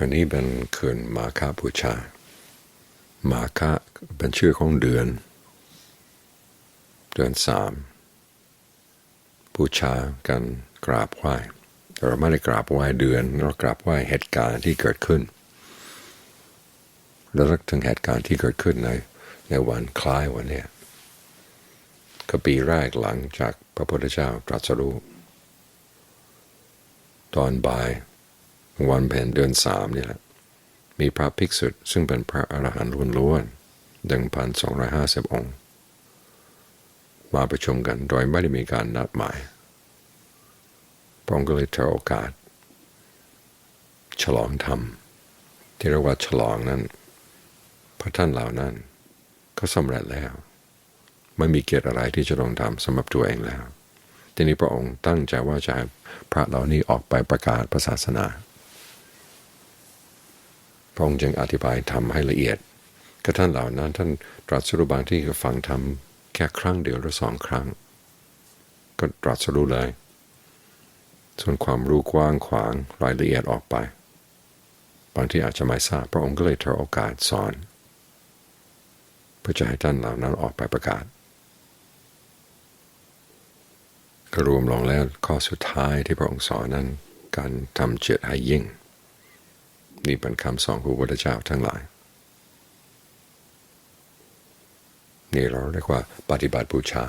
คืนนี้เป็นคืนมาคาบูชา มาคาเป็นชื่อของเดือน เดือนสามบูชากันกราบไหว้เราไม่ได้กราบไหว้เดือน เรากราบไหว้เหตุการณ์ที่เกิดขึ้นแล้วถึงเหตุการณ์ที่เกิดขึ้นในในวันคล้ายวันเนี้ยก็ปีแรกหลังจากพระพุทธเจ้าตรัสรู้ ตอนบ่าย วันเพ็ญเดือนสามนี่แหละ มีพระภิกษุซึ่งเป็นพระอรหันต์ล้วนๆดังพันสองร้อยห้าสิบองค์ มาประชุมกันโดยไม่ได้มีการนัดหมายพระองค์ก็เลยถือโอกาส ฉลองธรรม ที่เรียกว่าฉลองนั้น พระท่านเหล่านั้น ก็สำเร็จแล้ว ไม่มีเกียรติอะไรที่จะต้องทำสำหรับตัวเองแล้ว ทีนี้พระองค์ตั้งใจว่าจะให้พระเหล่านี้ออกไปประกาศศาสนา พระองค์จึงอธิบายทำให้ละเอียดก็ท่านเหล่านั้นท่านตรัสรู้บางที่ก็ฟังทำแค่ครั้งเดียวหรือสองครั้ง ก็ตรัสรู้เลย ส่วนความรู้กว้างขวางรายละเอียดออกไป บางที่อาจจะไม่ทราบพระองค์ก็เลยถือโอกาสสอนเพื่อจะให้ท่านเหล่านั้นออกไปประกาศก็รวมลงแล้วข้อสุดท้ายที่พระองค์สอนนั้น การทำเจตให้ยิ่ง นี่เป็นคำสอนของพระพุทธเจ้าทั้งหลาย นี่เราเรียกว่าปฏิบัติบูชา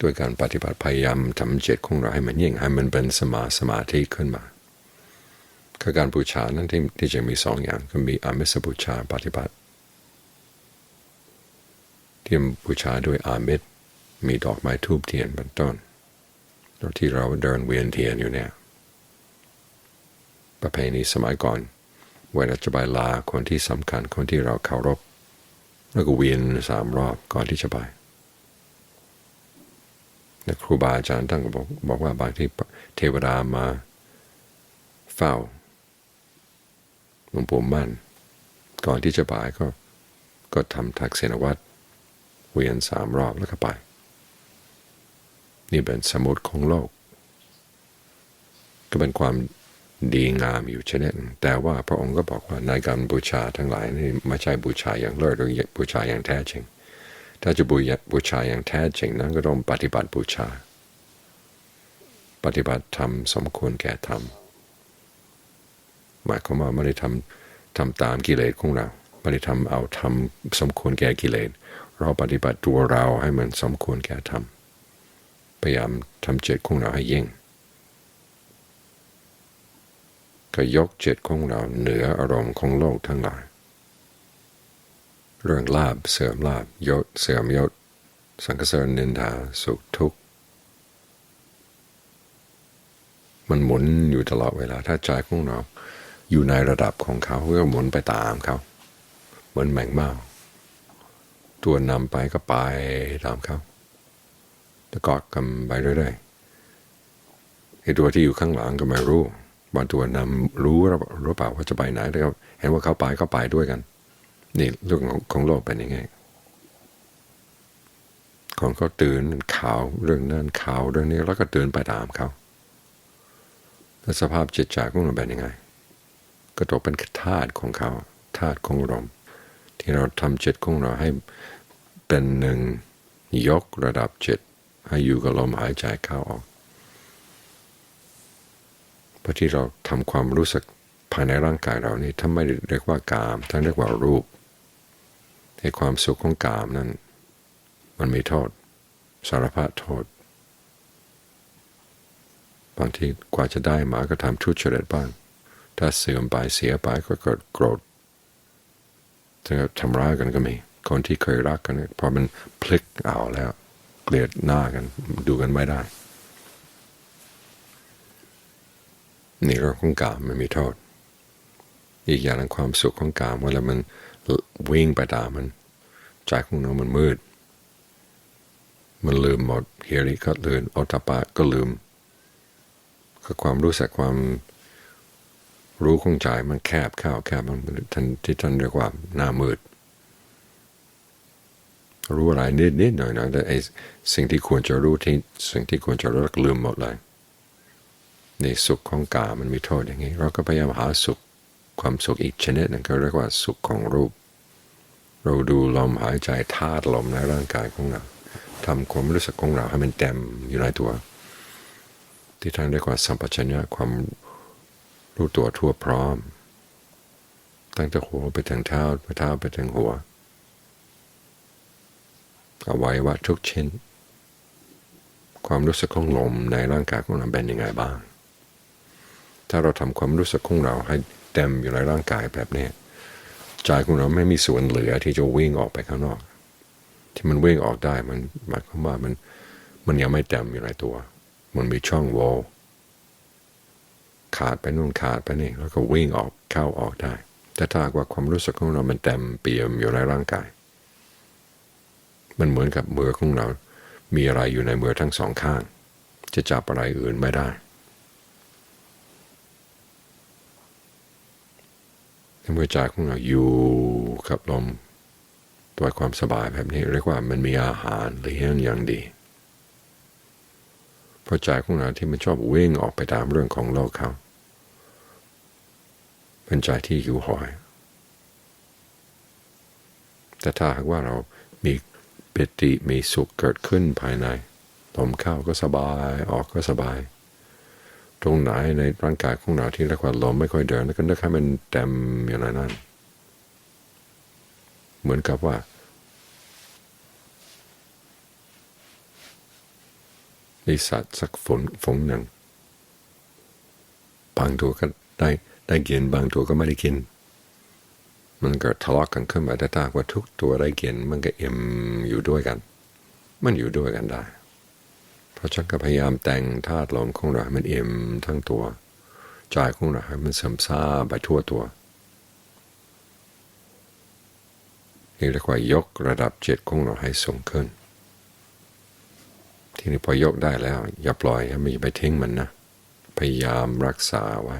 ด้วยการปฏิบัติพยายามทำเจตของเราให้มันยิ่งให้มันเป็นสมาสมาธิขึ้นมาคือการบูชานั้นที่ที่จะมีสองอย่างก็มีอามิสบูชาปฏิบัติ ที่บูชาด้วยอามิสมีดอกไม้ทูบเทียนเป็นต้นแล้วที่เราเดินเวียนเทียนอยู่เนี่ย ประเพณีสมัยก่อนเวลาจะไปลาคนที่สำคัญคนที่เราเคารพ แล้วก็เวียนสามรอบก่อนที่จะไปและครูบาอาจารย์ท่านก็บอกบอกว่าบางที่เทวดามาเฝ้าหลวงปู่มั่น ก่อนที่จะไปก็ก็ทำทักษิณวัตรเวียนสามรอบแล้วก็ไป นี่เป็นสมุดของโลก ก็เป็นความ ดีงามอยู่ชนิดแต่ว่าพระองค์ก็บอกว่าในการบูชาทั้งหลายนี่ไม่ใช่บูชาอย่างเลิศหรือบูชาอย่างแท้จริง ถ้าจะบูบูชาอย่างแท้จริงนั้นก็ต้องปฏิบัติบูชา ปฏิบัติธรรมสมควรแก่ธรรมหมายความว่าไม่ได้ทำทำตามกิเลสของเราไม่ได้ทำเอาทำสมควรแก่กิเลส เราปฏิบัติตัวเราให้มันสมควรแก่ธรรมพยายามทำจิตของเราให้ยิ่ง ก็ยกจิตของเราเหนืออารมณ์ของโลกทั้งหลาย เรื่องลาบเสื่อมลาบยศเสื่อมยศ สังกเสริญนินทาสุขทุกข์ มันหมุนอยู่ตลอดเวลาถ้าใจของเรา อยู่ในระดับของเขาก็หมุนไปตามเขา เหมือนแมงเม่าตัวนำไปก็ไปตามเขาจะกอดกันไปเรื่อยๆไอ้ตัวที่อยู่ข้างหลังก็ไม่รู้ บางตัวนำรู้รู้เปล่าว่าจะไปไหนแล้วเห็นว่าเขาไปก็ไปด้วยกัน นี่เรื่องของโลกเป็นยังไงคนเขาตื่นข่าวเรื่องนั้นข่าวเรื่องนี้แล้วก็ตื่นไปตามเขาแล้วสภาพจิตใจของเราเป็นยังไง ก็ตกเป็นธาตุของเขาธาตุของลมที่เราทำจิตของเราให้เป็นหนึ่งยกระดับจิตให้อยู่กับลมหายใจเข้าออก ราะที่เราทำความรู้สึกภายในร่างกายเรานี่ถ้าไม่เรียกว่ากามท่านเรียกว่ารูปในความสุขของกามนั้น มันมีโทษ สารพัดโทษ บางทีกว่าจะได้มาก็ทำทุจริตบ้าง ถ้าเสื่อมไปเสียไปก็เกิดโกรธจะทำร้ายกันก็มี คนที่เคยรักกันพอมันพลิกเอาแล้ว เกลียดหน้ากันดูกันไม่ได้ นี่เรื่องของกามมันมีโทษ อีกอย่างนึงความสุขของกามเวลามันวิ่งไปตามมันใจของเรามันมืด มันลืมหมดเฮริก็ลืมอัตปะก็ลืม ก็ความรู้สึกความรู้ของใจมันแคบเข้าแคบมันท่านที่ท่านเรียกว่าหน้ามืด รู้อะไรนิดนิดหน่อยนะแต่ไอสิ่งที่ควรจะรู้ที่สิ่งที่ควรจะรู้ลืมหมดเลย ในสุขของกามันมีโทษอย่างนี้ เราก็พยายามหาสุขความสุขอีกชนิดหนึงก็เรียกว่าสุขของรูป เราดูลมหายใจธาตุลมในร่างกายของเราทำความรู้สึกของเราให้มันเต็มอยู่ในตัว ที่ท่านเรียกว่าสัมปชัญญะความรู้ตัวทั่วพร้อม ตั้งแต่หัวไปถึงเท้าไปเท้าไปถึงหัวอวัยวะทุกชิ้น ความรู้สึกของลมในร่างกายของเราเป็นยังไงบ้าง ถ้าเราทำความรู้สึกของเราให้เต็มอยู่ในร่างกายแบบนี้ใจของเราไม่มีส่วนเหลือที่จะวิ่งออกไปข้างนอก ที่มันวิ่งออกได้มันหมายความว่ามันมันยังไม่เต็มอยู่ในตัว มันมีช่องโหว่ขาดไปนู่นขาดไปนี่แล้วก็วิ่งออกเข้าออกได้ แต่ถ้าหากว่าความรู้สึกของเรามันเต็มเปี่ยมอยู่ในร่างกาย มันเหมือนกับมือของเรา มีอะไรอยู่ในมือทั้งสองข้าง จะจับอะไรอื่นไม่ได้ มื่อใจของเราอยู่กับลมตัวความสบายแบบนี้เรียกว่ามันมีอาหารเลี้ยงอย่างดีเพราะใจของเราที่มันชอบวิ่งออกไปตามเรื่องของโลกเขาเป็นใจที่อยู่หอย แต่ถ้าหากว่าเรามีปิติมีสุขเกิดขึ้นภายในลมเข้าก็สบายออกก็สบาย ตรงไหนในร่างกายของเราที่เรียกว่าลมไม่ค่อยเดินก็นึกให้มันเต็มอยู่ในนั้น เหมือนกับว่ามีสัตว์สักฝนฝงหนึ่งบางตัวก็ได้ได้กินบางตัวก็ไม่ได้กิน มันเกิดทะเลาะกันขึ้นมาแต่ถ้าหากว่าทุกตัวได้กินมันก็เอ็มอยู่ด้วยกัน มันอยู่ด้วยกันได้ เพราะฉันก็พยายามแต่งธาตุลมของเราให้มันเอ็มทั้งตัวใจของเราให้มันเสริมซาบไปทั่วตัวนี่เรียกว่ายกระดับจิตของเราให้สูงขึ้น ทีนี้พอยกได้แล้ว อย่าปล่อยไม่ไปทิ้งมันนะ พยายามรักษาไว้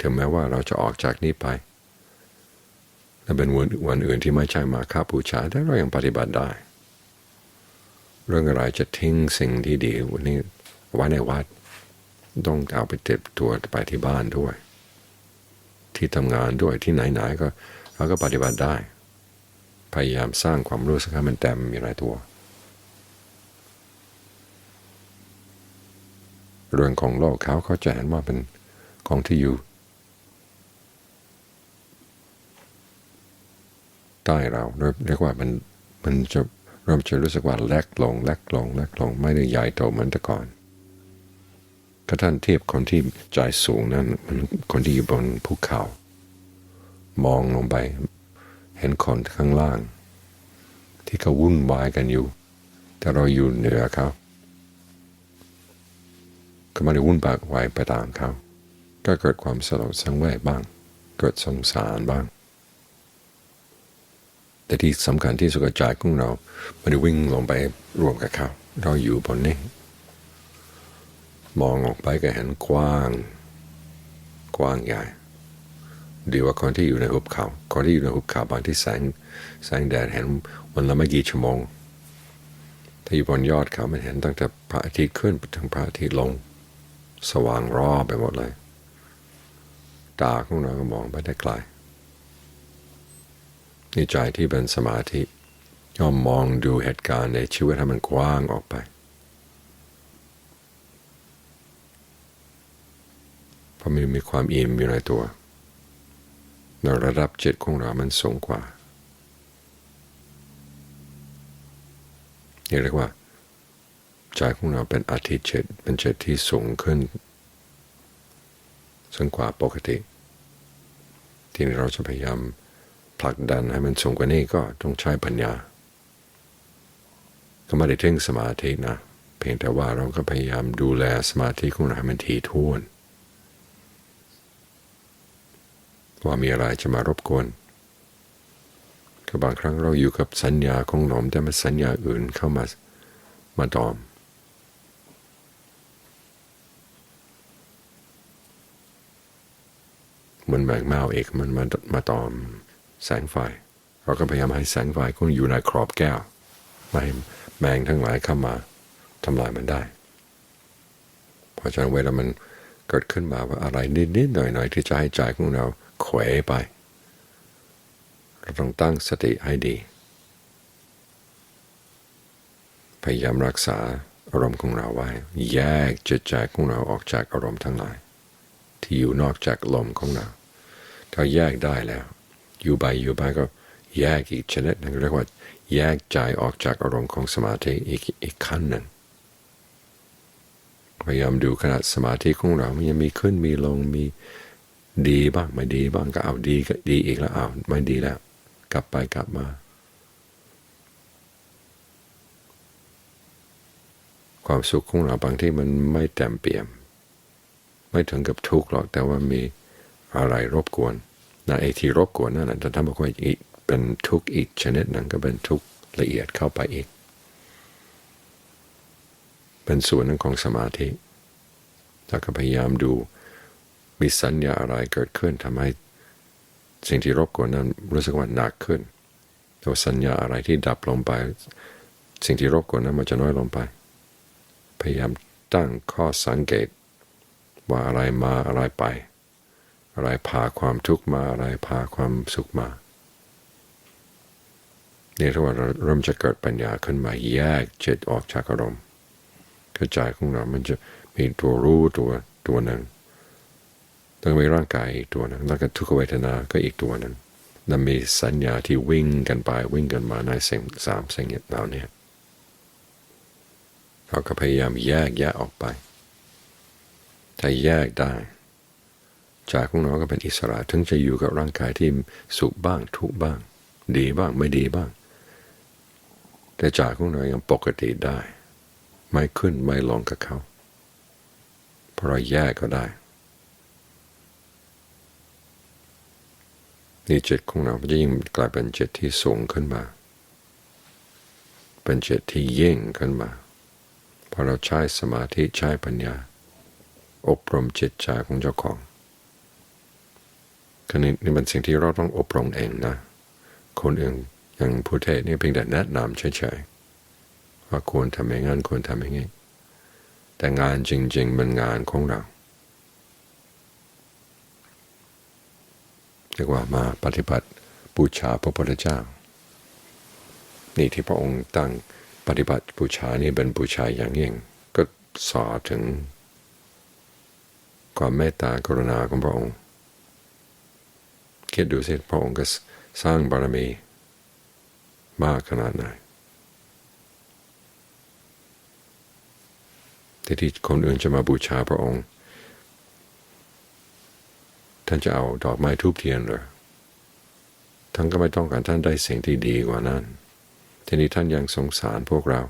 ถึงแม้ว่าเราจะออกจากนี้ไปและเป็นวันวันอื่นที่ไม่ใช่มาคาบูชาแต่เรายังปฏิบัติได้ เรื่องอะไรจะทิ้งสิ่งที่ดีวันนี้ไว้ในวัด ต้องเอาไปเก็บตัวไปที่บ้านด้วย ที่ทำงานด้วยที่ไหนๆก็เราก็ปฏิบัติได้ พยายามสร้างความรู้สึกให้มันเต็มอยู่ในตัว เรื่องของโลกเขาเขาจะเห็นว่าเป็นของที่อยู่ใต้เราเรียกว่ามันมันจะ เริ่มจะรู้สึกว่าเล็กลงเล็กลงเล็กลงไม่ได้ใหญ่โตเหมือนแต่ก่อนถ้าท่านเทียบคนที่ใจสูงนั้นมันคนที่อยู่บนภูเขา มองลงไป เห็นคนข้างล่าง ที่เขาวุ่นวายกันอยู่ แต่เราอยู่เหนือเขาก็ไม่ได้วุ่นวายไปตามเขา ก็เกิดความสลดสังเวชบ้าง เกิดสงสารบ้าง แต่ที่สำคัญที่สุดกระจายของเราไม่ได้วิ่งลงไปรวมกับเขา เราอยู่บนนี้ มองออกไปก็เห็นกว้าง กว้างใหญ่ดีกว่าคนที่อยู่ในหุบเขา คนที่อยู่ในหุบเขาบางที่แสงแสงแดดเห็นวันละไม่กี่ชั่วโมง ถ้าอยู่บนยอดเขามันเห็นตั้งแต่พระอาทิตย์ขึ้นไปถึงพระอาทิตย์ลง สว่างรอบไปหมดเลย ตาของเราก็มองไปได้ไกล นี่ใจที่เป็นสมาธิย่อมมองดูเหตุการณ์ในชีวิตให้มันกว้างออกไปเพราะมันมีความอิ่มอยู่ในตัวในระดับจิตของเรามันสูงกว่านี่เรียกว่าใจของเราเป็นอาทิตย์จิตเป็นจิตที่สูงขึ้นสูงกว่าปกติ ที่เราจะพยายาม ผลักดันให้มันสูงกว่านี้ก็ต้องใช้ปัญญา ก็ไม่ได้ถึงสมาธินะ เพียงแต่ว่าเราก็พยายามดูแลสมาธิของเราให้มันถี่ถ้วนว่ามีอะไรจะมารบกวนก็บางครั้งเราอยู่กับสัญญาของหนอมแต่มันสัญญาอื่นเข้ามามาตอม เหมือนแมงเมาเอกมันมามาตอม แสงไฟ เราก็พยายามให้แสงไฟก็อยู่ในครอบแก้ว ไม่ให้แมงทั้งหลายเข้ามาทำลายมันได้ เพราะฉะนั้นเวลามันเกิดขึ้นมาว่าอะไรนิดๆหน่อยๆที่จะให้ใจของเราเขวไป เราต้องตั้งสติให้ดี พยายามรักษาอารมณ์ของเราไว้ แยกจิตใจของเราออกจากอารมณ์ทั้งหลาย ที่อยู่นอกจากลมของเรา ถ้าแยกได้แล้ว อยู่ไปอยู่ไปก็แยกอีกชนิดหนึ่งเรียกว่า แยกใจออกจากอารมณ์ของสมาธิอีกอีกขั้นหนึ่งพยายามดูขนาดสมาธิของเรา มันยังมีขึ้นมีลงมีดีบ้างไม่ดีบ้างก็เอาดีก็ดีอีกแล้วเอาไม่ดีแล้ว กลับไปกลับมาความสุขของเราบางที่มันไม่เต็มเปี่ยม ไม่ถึงกับทุกข์หรอกแต่ว่ามีอะไรรบกวน นะไอ้ที่รบกวนนั่นนะจะทำให้คนอีกเป็นทุกข์อีกชนิดหนึ่งก็เป็นทุกข์ละเอียดเข้าไปอีก เป็นส่วนหนึ่งของสมาธิแล้วก็พยายามดูมีสัญญาอะไรเกิดขึ้นทำให้สิ่งที่รบกวนนั้นรู้สึกว่าหนักขึ้นตัวสัญญาอะไรที่ดับลงไป สิ่งที่รบกวนนั้นมันจะน้อยลงไป พยายามตั้งข้อสังเกตว่าอะไรมาอะไรไป อะไรพาความทุกข์มาอะไรพาความสุขมาเนี่ยถ้าว่าเราเริ่มจะเกิดปัญญาขึ้นมาแยกจิตออกจากอารมณ์กระจายของเรามันจะมีตัวรู้ตัวตัวหนึ่งต้องมีร่างกายอีกตัวหนึงแล้วก็ทุกขเวทนา ก็อีกตัวหนึ่งแล้วมีสัญญาที่วิ่งกันไปวิ่งกันมาในสิ่งสามสิ่งเหล่านี้เราก็พยายามแยกแยกออกไป ถ้าแยกได้ ใจของเราก็เป็นอิสระ ถึงจะอยู่กับร่างกายที่สุขบ้างทุกบ้าง ดีบ้างไม่ดีบ้าง แต่ใจของเรายังปกติได้ ไม่ขึ้นไม่ลงกับเขาเพราะเราแยกก็ได้นี่จิตของเราจะยิ่งกลายเป็นจิตที่สูงขึ้นมา เป็นจิตที่ยิ่งขึ้นมาพอเราใช้สมาธิใช้ปัญญา อบรมจิตใจของเจ้าของ ก็นี่นี่เป็นสิ่งที่เราต้องอบรมเองนะ คนอื่นอย่างผู้เทศนี่เพียงแต่แนะนำเฉยๆว่าควรทำอย่างนั้นควรทำอย่างนี้ แต่งานจริงๆเป็นงานของเราเรียกว่ามาปฏิบัติบูชาพระพุทธเจ้า นี่ที่พระองค์ตั้งปฏิบัติบูชานี่เป็นบูชาอย่างยิ่ง ก็สอถึงความเมตตากรุณาของพระองค์ คิดดูสิพระองค์ก็สร้างบารมีมากขนาดไหนที่ที่คนอื่นจะมาบูชาพระองค์ ท่านจะเอาดอกไม้ทูบเทียนหรือท่านก็ไม่ต้องการท่านได้สิ่งที่ดีกว่านั้น ทีนี้ท่านยังสงสารพวกเรา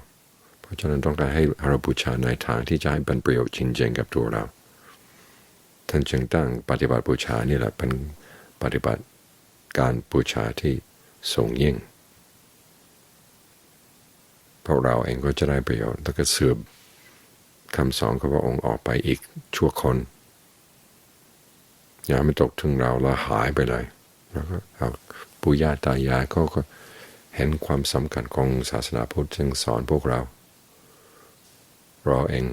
เพราะฉะนั้นต้องการให้เราบูชาในทางที่จะให้เป็นประโยชน์จริงๆกับตัวเรา ท่านจึงตั้งปฏิบัติบูชานี่แหละเป็น ปฏิบัติการบูชาที่สูงยิ่งพราะเราเองก็จะได้ประโยชน์แล้วก็สืบคำสอนของพระองค์ออกไปอีกชั่วคนอย่าไม่ตกถึงเราแล้วหายไปเลยแล้วก็ปู่ย่าตายายเขาก็เห็นความสำคัญของศาสนาพุทธจึงสอนพวกเรา เราเอง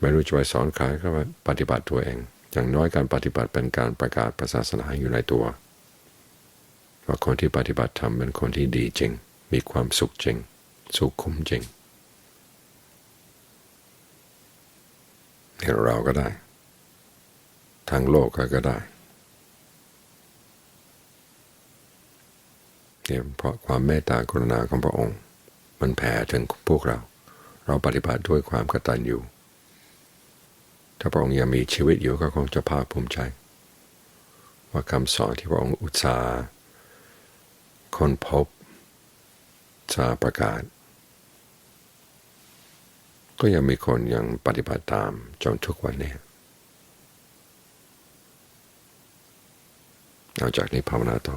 ไม่รู้จะไปสอนใครก็ปฏิบัติตัวเอง อย่างน้อยการปฏิบัติเป็นการประกาศศาสนาอยู่ในตัวว่าคนที่ปฏิบัติธรรมเป็นคนที่ดีจริง มีความสุขจริง สุขคุ้มจริงเราก็ได้ ทางโลกก็ได้เนี่ยเพราะความเมตตากรุณาของพระองค์ มันแผ่ถึงพวกเรา เราปฏิบัติด้วยความกตัญญู ถ้าพระองค์ยังมีชีวิตอยู่ก็คงจะภาคภูมิใจ ว่าคำสอนที่พระองค์อุตสาห์คนพบสาประกาศ ก็ยังมีคนยังปฏิบัติตามจนทุกวันนี้เอาจากนี้ภาวนาต่อ